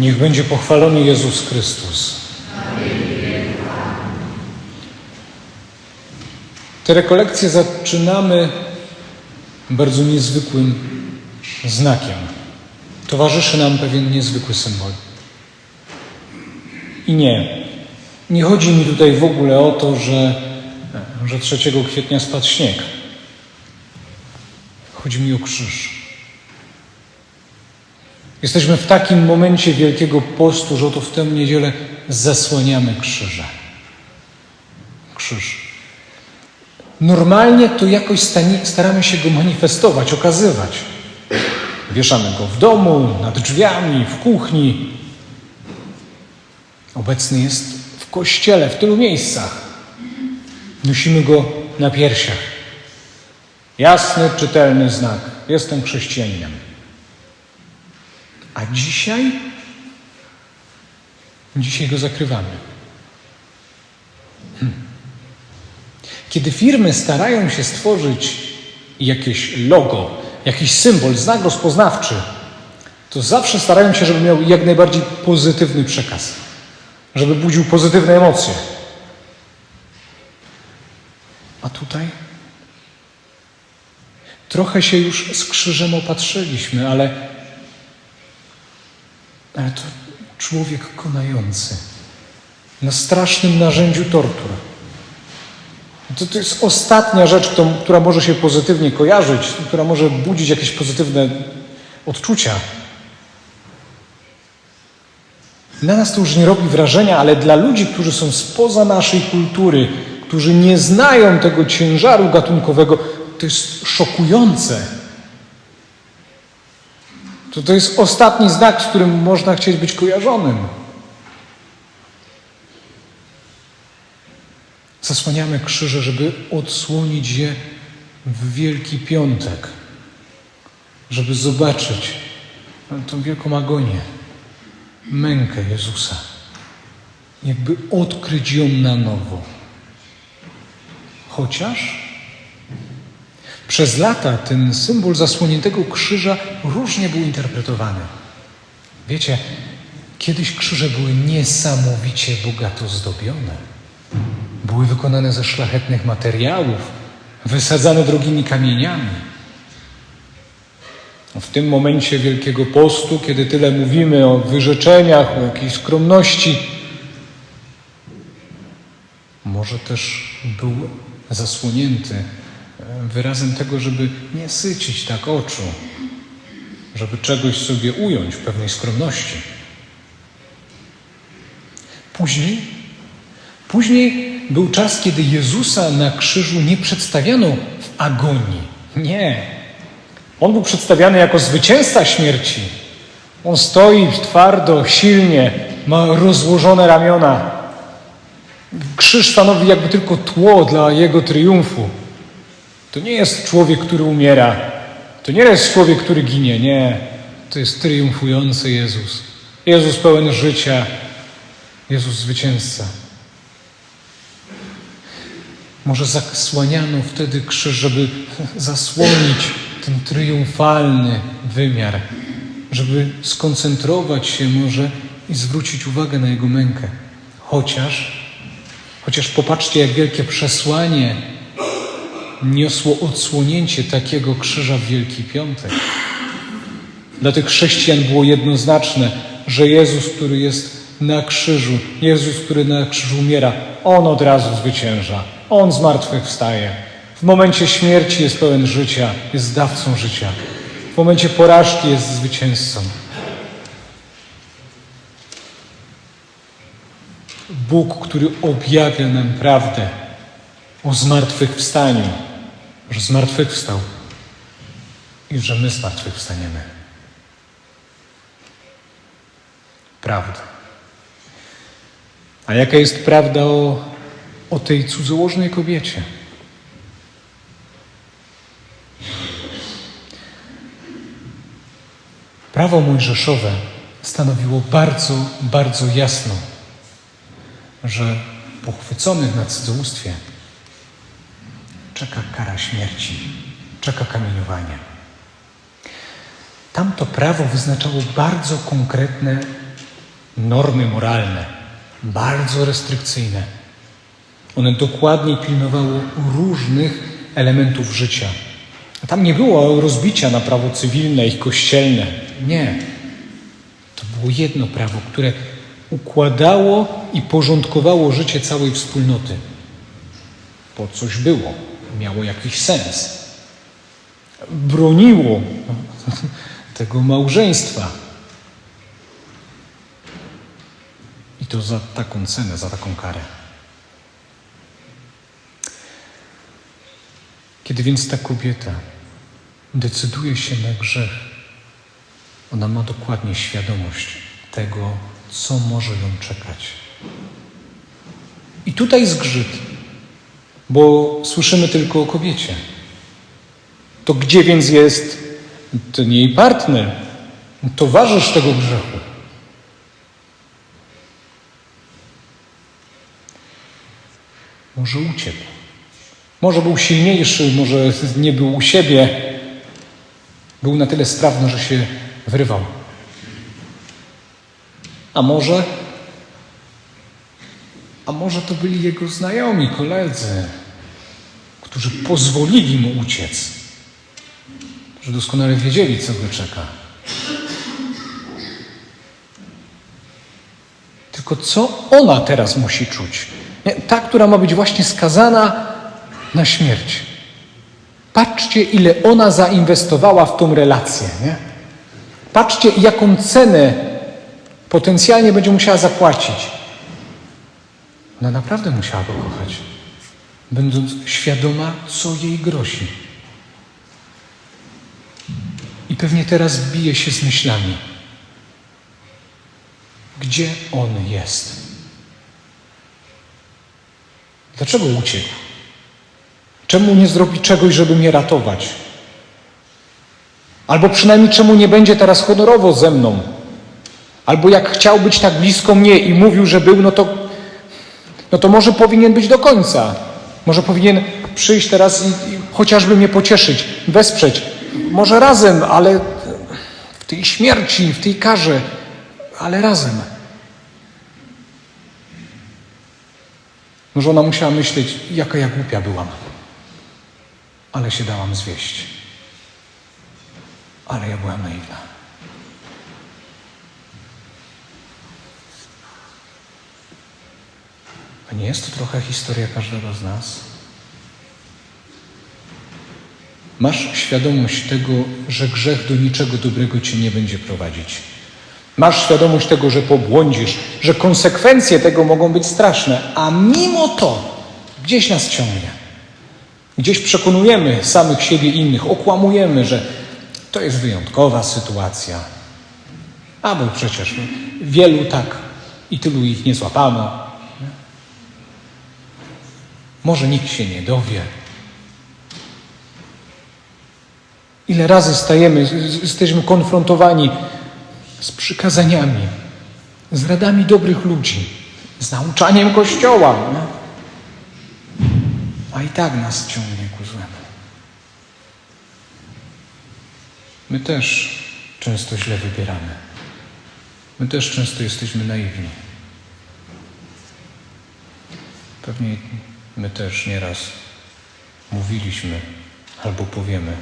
Niech będzie pochwalony Jezus Chrystus. Te rekolekcje zaczynamy bardzo niezwykłym znakiem. Towarzyszy nam pewien niezwykły symbol. I nie, nie chodzi mi tutaj w ogóle o to, że, że 3 kwietnia spadł śnieg. Chodzi mi o krzyż. Jesteśmy w takim momencie Wielkiego Postu, że oto w tę niedzielę zasłaniamy krzyże. Krzyż. Normalnie to jakoś staramy się go manifestować, okazywać. Wieszamy go w domu, nad drzwiami, w kuchni. Obecny jest w kościele, w tylu miejscach. Nosimy go na piersiach. Jasny, czytelny znak. Jestem chrześcijaninem. A dzisiaj? Dzisiaj go zakrywamy. Hmm. Kiedy firmy starają się stworzyć jakieś logo, jakiś symbol, znak rozpoznawczy, to zawsze starają się, żeby miał jak najbardziej pozytywny przekaz, żeby budził pozytywne emocje. A tutaj? Trochę się już z krzyżem opatrzyliśmy, ale, ale to człowiek konający na strasznym narzędziu tortur. To, to jest ostatnia rzecz, która może się pozytywnie kojarzyć, która może budzić jakieś pozytywne odczucia. Na nas to już nie robi wrażenia, ale dla ludzi, którzy są spoza naszej kultury, którzy nie znają tego ciężaru gatunkowego, to jest szokujące. To, to jest ostatni znak, z którym można chcieć być kojarzonym. Zasłaniamy krzyże, żeby odsłonić je w Wielki Piątek, żeby zobaczyć tą wielką agonię, mękę Jezusa, jakby odkryć ją na nowo. Chociaż przez lata ten symbol zasłoniętego krzyża różnie był interpretowany. Wiecie, kiedyś krzyże były niesamowicie bogato zdobione. Były wykonane ze szlachetnych materiałów, wysadzane drogimi kamieniami. W tym momencie Wielkiego Postu, kiedy tyle mówimy o wyrzeczeniach, o jakiejś skromności, może też był zasłonięty wyrazem tego, żeby nie sycić tak oczu, żeby czegoś sobie ująć w pewnej skromności. Później, później był czas, kiedy Jezusa na krzyżu nie przedstawiano w agonii. Nie. On był przedstawiany jako zwycięzca śmierci. On stoi twardo, silnie, ma rozłożone ramiona. Krzyż stanowi jakby tylko tło dla jego triumfu. To nie jest człowiek, który umiera. To nie jest człowiek, który ginie. Nie. To jest triumfujący Jezus. Jezus pełen życia. Jezus zwycięzca. Może zasłaniano wtedy krzyż, żeby zasłonić ten triumfalny wymiar, żeby skoncentrować się może i zwrócić uwagę na jego mękę. Chociaż, chociaż popatrzcie, jak wielkie przesłanie niosło odsłonięcie takiego krzyża w Wielki Piątek. Dla tych chrześcijan było jednoznaczne, że Jezus, który jest na krzyżu, Jezus, który na krzyżu umiera, On od razu zwycięża. On z martwych wstaje. W momencie śmierci jest pełen życia, jest dawcą życia. W momencie porażki jest zwycięzcą. Bóg, który objawia nam prawdę o zmartwychwstaniu, że zmartwychwstał i że my zmartwychwstaniemy. Prawda. A jaka jest prawda o, o tej cudzołożnej kobiecie? Prawo mojżeszowe stanowiło bardzo, bardzo jasno, że pochwyconych na cudzołóstwie czeka kara śmierci, czeka kamieniowanie. Tamto prawo wyznaczało bardzo konkretne normy moralne, bardzo restrykcyjne. One dokładnie pilnowało różnych elementów życia. Tam nie było rozbicia na prawo cywilne i kościelne. Nie. To było jedno prawo, które układało i porządkowało życie całej wspólnoty. Po coś było, miało jakiś sens. Broniło tego małżeństwa. I to za taką cenę, za taką karę. Kiedy więc ta kobieta decyduje się na grzech, ona ma dokładnie świadomość tego, co może ją czekać. I tutaj zgrzyt, bo słyszymy tylko o kobiecie. To gdzie więc jest ten jej partner, towarzysz tego grzechu? Może uciekł. Może był silniejszy, może nie był u siebie. Był na tyle strawny, że się wrywał. A może, a może to byli jego znajomi, koledzy, którzy pozwolili mu uciec, którzy doskonale wiedzieli, co go czeka. Tylko co ona teraz musi czuć? Nie, ta, która ma być właśnie skazana na śmierć. Patrzcie, ile ona zainwestowała w tą relację. Nie? Patrzcie, jaką cenę potencjalnie będzie musiała zapłacić. Ona naprawdę musiała go kochać, będąc świadoma, co jej grozi. I pewnie teraz bije się z myślami. Gdzie on jest? Dlaczego uciekł? Czemu nie zrobi czegoś, żeby mnie ratować? Albo przynajmniej czemu nie będzie teraz honorowo ze mną? Albo jak chciał być tak blisko mnie i mówił, że był, no to, no to może powinien być do końca. Może powinien przyjść teraz i, i chociażby mnie pocieszyć, wesprzeć. Może razem, ale w tej śmierci, w tej karze, ale razem. Może ona musiała myśleć, jaka ja głupia byłam. Ale się dałam zwieść. Ale ja byłam naiwna. A nie jest to trochę historia każdego z nas? Masz świadomość tego, że grzech do niczego dobrego cię nie będzie prowadzić. Masz świadomość tego, że pobłądzisz, że konsekwencje tego mogą być straszne, a mimo to gdzieś nas ciągnie. Gdzieś przekonujemy samych siebie innych, okłamujemy, że to jest wyjątkowa sytuacja. A bo przecież wielu tak i tylu ich nie złapano. Może nikt się nie dowie. Ile razy stajemy, jesteśmy konfrontowani z przykazaniami, z radami dobrych ludzi, z nauczaniem Kościoła. Nie? A i tak nas ciągnie ku złemu. My też często źle wybieramy. My też często jesteśmy naiwni. Pewnie my też nieraz mówiliśmy albo powiemy: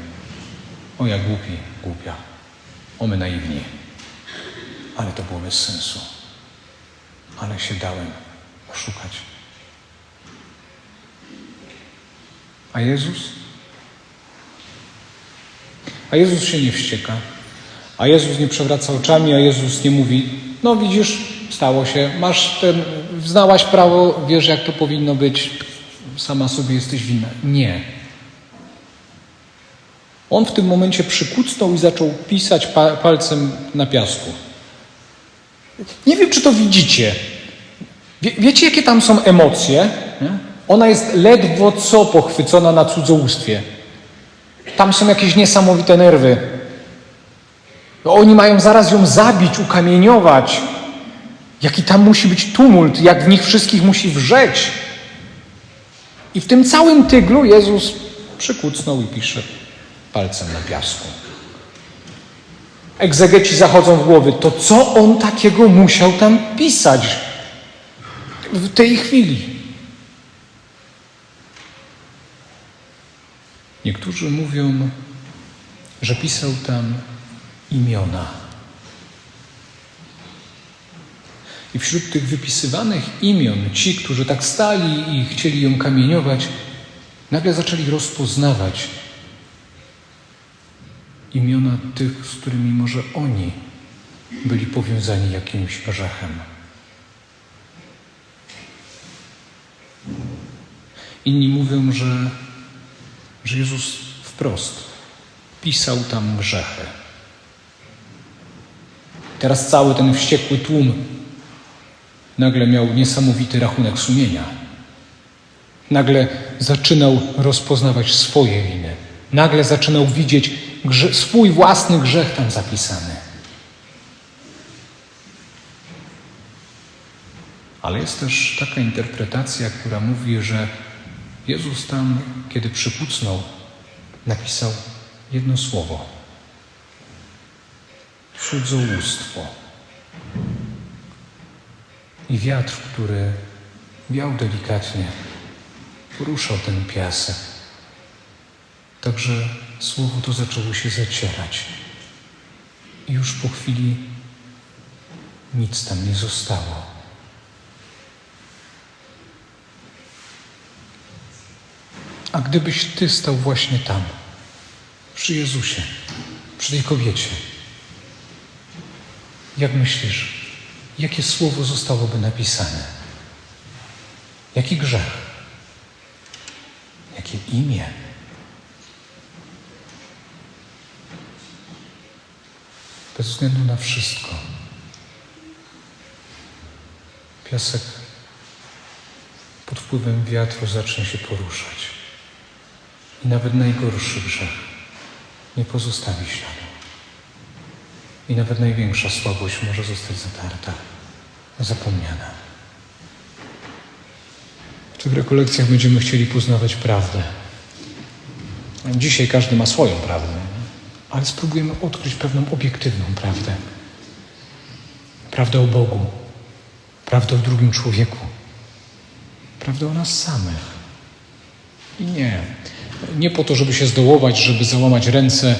O ja głupi, głupia, o my naiwni. Ale to było bez sensu. Ale się dałem oszukać. A Jezus? A Jezus się nie wścieka. A Jezus nie przewraca oczami, a Jezus nie mówi: No widzisz, stało się, masz ten, znałaś prawo, wiesz jak to powinno być, sama sobie jesteś winna. Nie. On w tym momencie przykucnął i zaczął pisać pa palcem na piasku. Nie wiem, czy to widzicie. Wie, wiecie, jakie tam są emocje? Nie? Ona jest ledwo co pochwycona na cudzołóstwie. Tam są jakieś niesamowite nerwy. Oni mają zaraz ją zabić, ukamieniować. Jaki tam musi być tumult, jak w nich wszystkich musi wrzeć. I w tym całym tyglu Jezus przykucnął i pisze palcem na piasku. egzegeci zachodzą w głowy, to co on takiego musiał tam pisać w tej chwili? Niektórzy mówią, że pisał tam imiona. I wśród tych wypisywanych imion, ci, którzy tak stali i chcieli ją kamieniować, nagle zaczęli rozpoznawać imiona tych, z którymi może oni byli powiązani jakimś grzechem. Inni mówią, że, że Jezus wprost pisał tam grzechy. Teraz cały ten wściekły tłum nagle miał niesamowity rachunek sumienia. Nagle zaczynał rozpoznawać swoje winy. Nagle zaczynał widzieć swój własny grzech tam zapisany. Ale jest też taka interpretacja, która mówi, że Jezus tam, kiedy przykucnął, napisał jedno słowo: cudzołóstwo. I wiatr, który wiał delikatnie, poruszał ten piasek. Także słowo to zaczęło się zacierać. I już po chwili nic tam nie zostało. A gdybyś ty stał właśnie tam, przy Jezusie, przy tej kobiecie, jak myślisz, jakie słowo zostałoby napisane? Jaki grzech? Jakie imię? Bez względu na wszystko. Piasek pod wpływem wiatru zacznie się poruszać. I nawet najgorszy grzech nie pozostawi śladu. I nawet największa słabość może zostać zatarta, zapomniana. W tych rekolekcjach będziemy chcieli poznawać prawdę. Dzisiaj każdy ma swoją prawdę, ale spróbujemy odkryć pewną obiektywną prawdę. Prawdę o Bogu, prawdę o drugim człowieku, prawdę o nas samych. I nie, nie po to, żeby się zdołować, żeby załamać ręce,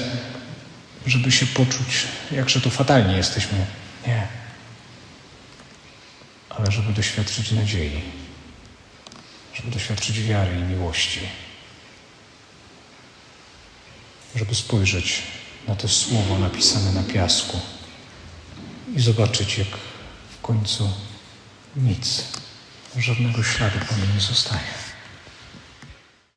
żeby się poczuć, jakże to fatalnie jesteśmy. Nie. Ale żeby doświadczyć nadziei, żeby doświadczyć wiary i miłości, żeby spojrzeć na to słowo napisane na piasku i zobaczyć, jak w końcu nic, żadnego śladu po nim nie zostaje.